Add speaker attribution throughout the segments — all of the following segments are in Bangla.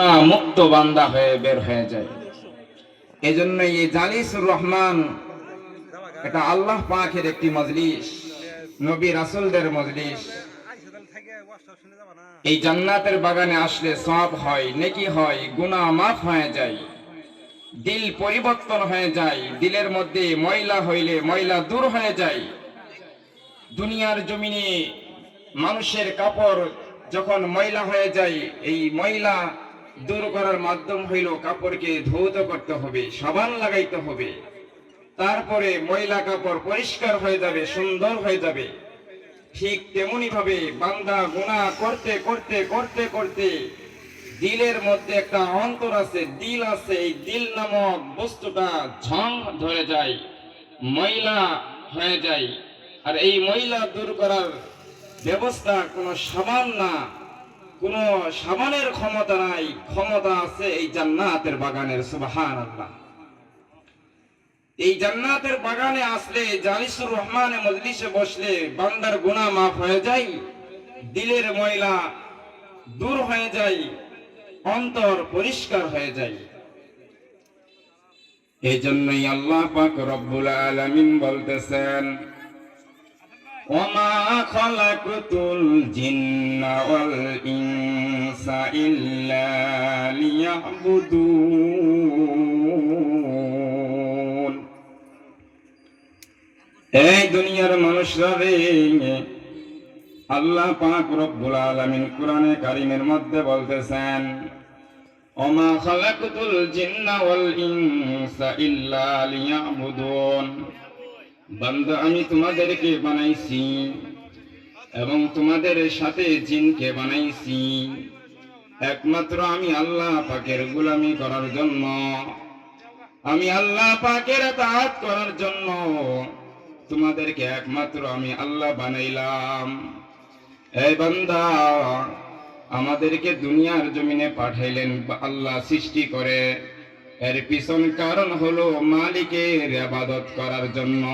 Speaker 1: না মুক্ত বান্দা হয়ে বের হয়ে যায়। এই জন্য এই জালিসুর রহমান এটা আল্লাহ পাকের একটি মজলিস, নবী রাসুলদের মজলিস। এই জান্নাতের বাগানে আসলে সব হয়, নেকি হয়, গুনাহ মাফ হয়ে যায়, দিল পরিবর্তন হয়ে যায়, দিলের মধ্যে ময়লা হইলে ময়লা দূর হয়ে যায়। দুনিয়ার জমিনে মানুষের কাপড় যখন ময়লা হয়ে যায়, এই ময়লা দূর করার মাধ্যম হইল কাপড়কে ধৌত করতে হবে, সাবান লাগাইতে হবে। তারপরে ময়লা কাপড় পরিষ্কার হয়ে যাবে, সুন্দর হয়ে যাবে। ঠিক তেমনি ভাবে বান্দা গুনাহ করতে করতে করতে করতে দিলের মধ্যে একটা অন্তর আছে, দিল আছে। এই দিল নামক বস্তুটা ঝং ধরে যায়, ময়লা হয়ে যায়। আর এই ময়লা দূর করার ব্যবস্থা কোনো সাবান না। কোনো সাবানের ক্ষমতা নাই, ক্ষমতা আছে এই জান্নাতের বাগানের সুবাহান আল্লাহ এই জান্নাতের বাগানে আসলে জালিসুর রহমানে মজলিসে বসলে বান্দার গুনাহ মাফ হয়ে যায়, দিলের ময়লা দূর হয়ে যায়, অন্তর পরিষ্কার হয়ে যায়। এই জন্যই আল্লাহ পাক রব্বুল আলামিন বলতেছেন খালাকতুল জিন্না ওয়াল ইনসা ইল্লা লিয়াবুদুন। এই দুনিয়ার মানুষরা রে, আল্লাহ পাক রব্বুল আলামিন কোরআনে কারিমের মধ্যে বলতেছেন, ওমা খালাকতুল জিন্না ওয়াল ইনসা ইল্লা লিয়াবুদুন। বান্দা, আমি তোমাদেরকে বানাইছি এবং তোমাদের সাথে জিনকে বানাইছি। একমাত্র আমি আল্লাহ পাকের গোলামি করার জন্য। আমি আল্লাহ পাকের তাহাত করার জন্য। তোমাদেরকে একমাত্র আমি আল্লাহ বানাইলাম। এই বান্দা, আমাদেরকে দুনিয়ার জমিনে পাঠাইলেন আল্লাহ সৃষ্টি করে। এর পিছন কারণ হলো মালিকের আবাদত করার জন্য।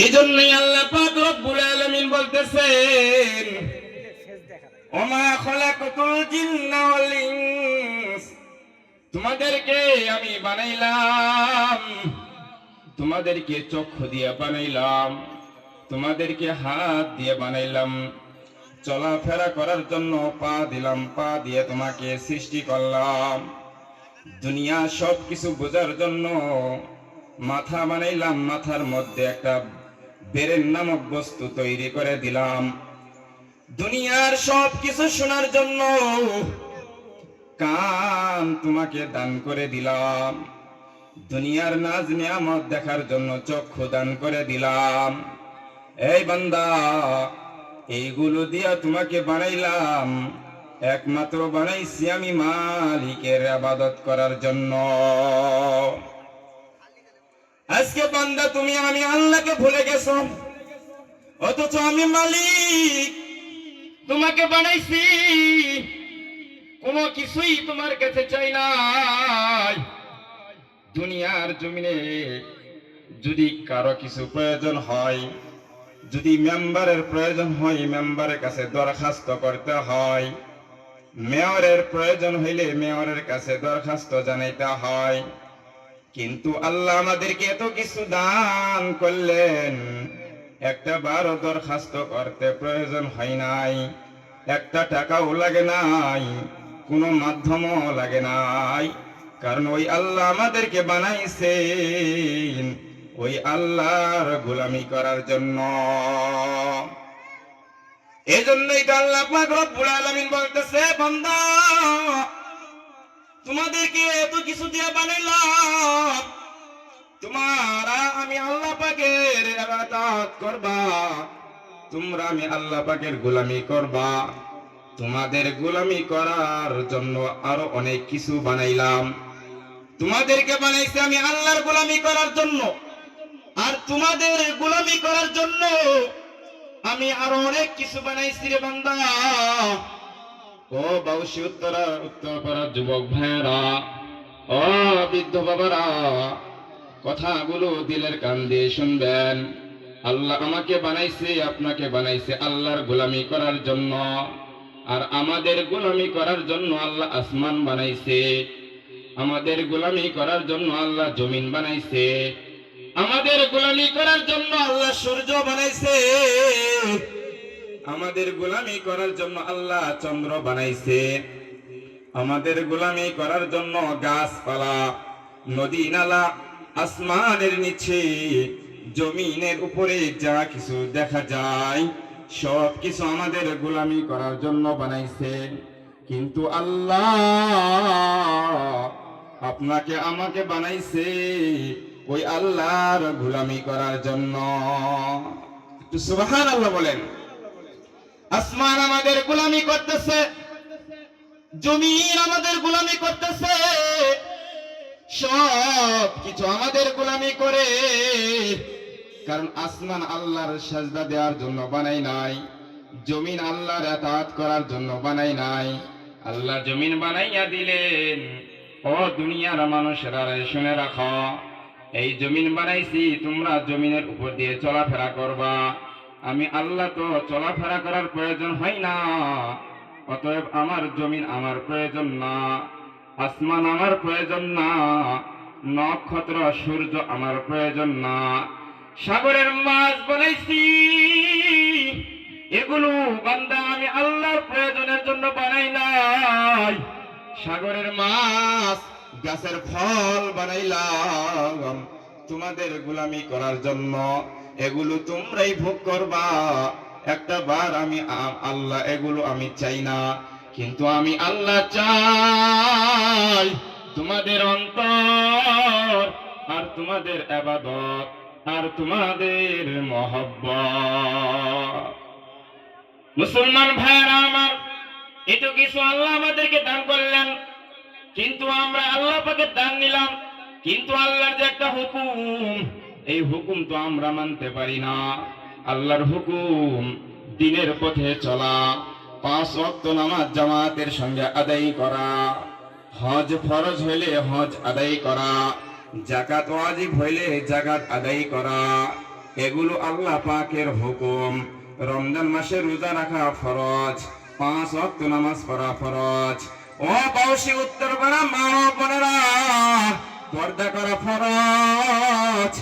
Speaker 1: এই জন্যই আল্লাহ পাক আলামিন বলতেছেন তোমাদেরকে আমি বানাইলাম, তোমাদেরকে চক্ষু দিয়ে বানাইলাম, তোমাদেরকে হাত দিয়ে বানাইলাম। চলাফেরা করার জন্য পা দিলাম, পা দিয়ে তোমাকে সৃষ্টি করলাম। দুনিয়া সব কিছু বোঝার জন্য মাথা বানাইলাম, মাথার মধ্যে একটা বেরেন নামক বস্তু তৈরি করে দিলাম। দুনিয়ার সব কিছু শোনার জন্য কান তোমাকে দান করে দিলাম। দুনিয়ার নাজ নিয়ামত দেখার জন্য চক্ষু দান করে দিলাম। এই বান্দা এইগুলো দিয়া তোমাকে বানাইলাম। একমাত্র বানাইছি আমি মালিকের আবাদত করার জন্য। আজকে বান্দা তুমি আমি আল্লাহকে ভুলে গেছো। অথচ আমি মালিক। তোমাকে বানাইছি। কোনো কিছুই তোমার কাছে চাই নাই। দুনিয়ার জমিনে যদি কারও কিছু প্রয়োজন হয় যদি মেম্বারের প্রয়োজন হয়, মেম্বারের কাছে দরখাস্ত করতে হয়। মেয়রের প্রয়োজন হইলে মেয়রের কাছে দরখাস্ত জানাইতে হয়। কিন্তু আল্লাহ আমাদেরকে এত কিছু দান করলেন, একটা বারো দরখাস্ত করতে প্রয়োজন হয় নাই। একটা টাকাও লাগে নাই, কোনো মাধ্যমও লাগে নাই। কারণ ওই আল্লাহ আমাদেরকে বানাইছেন। ওই আল্লাহর গোলামি করার জন্য। এই জন্যই তো আল্লাহ পাক বলতেছে, বান্দা, তোমাদেরকে এত কিছু দিয়ে বানাইলাম, তোমারা আমি আল্লাহ পাকের করবা, তোমরা আমি আল্লাহ পাকের গোলামি করবা। তোমাদের গোলামি করার জন্য আরও অনেক কিছু বানাইলাম। তোমাদেরকে বানাইছি আমি আল্লাহর গোলামি করার জন্য। তোমাদের গোলামি করার জন্য আমি আরও অনেক কিছু বানাইছি রে বান্দা। ও বাউসি উত্তরা উত্তর পাড়ার যুবক ভাইয়েরা, ও বৃদ্ধ বাবারা, কথাগুলো দিলের কান দিয়ে শুনবেন। আল্লাহ আমাকে বানাইছে, আপনাকে বানাইছে আল্লাহর গোলামি করার জন্য। আর আমাদের গোলামি করার জন্য আল্লাহ আসমান বানাইছে। আমাদের গোলামি করার জন্য আল্লাহ জমিন বানাইছে। আমাদের গোলামি করার জন্য আল্লাহ সূর্য বানাইছে। আমাদের গোলামি করার জন্য আল্লাহ চন্দ্র বানাইছে। আমাদের গোলামি করার জন্য গাছপালা, নদী নালা, আসমানের নিচে, জমিনের উপরে যা কিছু দেখা যায় সব কিছু আমাদের গোলামি করার জন্য বানাইছে। কিন্তু আল্লাহ আপনাকে আমাকে বানাইছে। ওই আল্লাহর গোলামি করার জন্য। একটু সুবহান আল্লাহ বলেন। আসমান আমাদের গোলামি করতেছে, জমিন আমাদের গোলামি করতেছে সব কিছু আমাদের গোলামি করে। কারণ আসমান আল্লাহর সাজদা দেওয়ার জন্য বানাই নাই, জমিন আল্লাহর এতাত করার জন্য বানাই নাই। আল্লাহ জমিন বানাইয়া দিলেন, ও দুনিয়ার মানুষেরা, শুনে রাখো। এই জমিন বানাইছি, তোমরা জমিনের উপর দিয়ে চলাফেরা করবা। আমি আল্লাহ তো চলাফেরা করার প্রয়োজন হয় না, অতএব আমার জমিন আমার প্রয়োজন না, আসমান আমার প্রয়োজন না, নক্ষত্র, সূর্য আমার প্রয়োজন না। সাগরের মাছ বানাইছি, এগুলো বান্দা আমি আল্লাহর প্রয়োজনের জন্য বানাই নাই। সাগরের মাছ গাছের ফল বানাইলাম। তোমাদের গোলামি করার জন্য এগুলো তোমরাই ভোগ করবা। একটা বার আমি আল্লাহ এগুলো আমি চাই না, কিন্তু আমি আল্লাহ চাই তোমাদের অন্তর আর তোমাদের আবাদত আর তোমাদের মহব্বত। মুসলমান ভাইয়েরা আমার, এত কিছু আল্লাহ আমাদেরকে দান করলেন। কিন্তু আমরা আল্লাহ পাকে দান নিলাম। কিন্তু আল্লাহর যে একটা হুকুম, এই হুকুম তো আমরা মানতে পারি না। আল্লাহর হুকুম দিনের পথে চলা, পাঁচ ওয়াক্ত নামাজ জামাতের সঙ্গে আদায় করা, হজ ফরজ হইলে হজ আদায় করা জাকাত ওয়াজিব হইলে জাকাত আদায় করা, এগুলো আল্লাহ পাকের হুকুম। রমজান মাসে রোজা রাখা ফরজ, পাঁচ ওয়াক্ত নামাজ পড়া ফরজ ও বংশী উত্তর পাড়া মা বোনেরা পর্দা করা ফরজ।